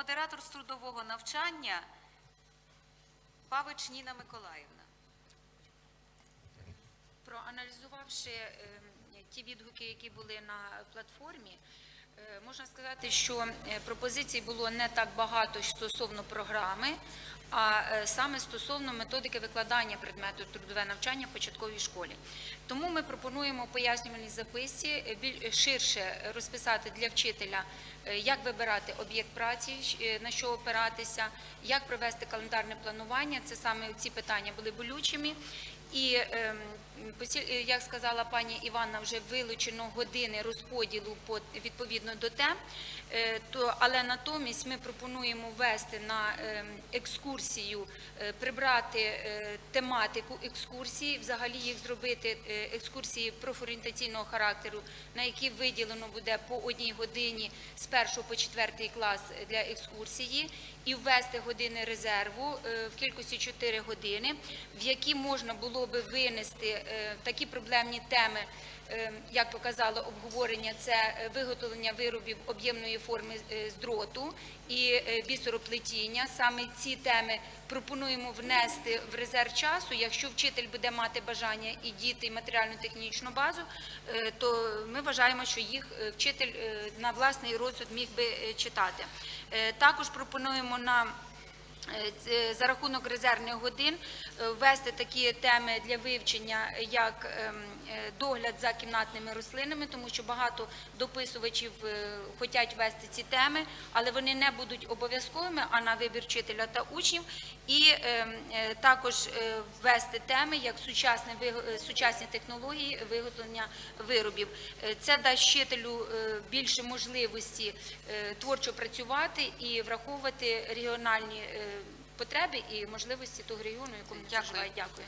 Модератор з трудового навчання Павич Ніна Миколаївна. Проаналізувавши е, ті відгуки, які були на платформі, е, можна сказати, що е, пропозицій було не так багато стосовно програми, а е, саме стосовно методики викладання предмету трудове навчання в початковій школі. Тому ми пропонуємо пояснювальній записці е, ширше розписати для вчителя, е, як вибирати об'єкт праці, е, на що опиратися, як провести календарне планування. Це саме ці питання були болючими. І ем, е, як сказала пані Іванна, вже вилучено години розподілу по відповідно до тем. Е, але натомість ми пропонуємо ввести на ем, екскурсію, е, прибрати е, тематику екскурсії, взагалі їх зробити е, екскурсії профорієнтаційного характеру, на які виділено буде по одній годині з першого по четвертий клас для екскурсії, і ввести години резерву в кількості 4 години, в які можна було би винести такі проблемні теми, як показало обговорення, це е, виготовлення виробів об'ємної форми е, з дроту і е, бісероплетіння. Саме ці теми пропонуємо внести в резерв часу. Якщо вчитель буде мати бажання і діти, і матеріально-технічну базу, то ми вважаємо, що їх вчитель на власний розсуд міг би читати. Також пропонуємо на За рахунок резервних годин ввести такі теми для вивчення, як ем, е, догляд за кімнатними рослинами, тому що багато дописувачів е, хочуть ввести ці теми, але вони не будуть обов'язковими, а на вибір вчителя та учнів. І ем, е, також е, ввести теми як сучасні, е, сучасні технології виготовлення виробів. Е, Це дасть вчителю е, більше можливості е, творчо працювати і враховувати регіональні е, потреби і можливості того регіону, якому Дякую. Дякую.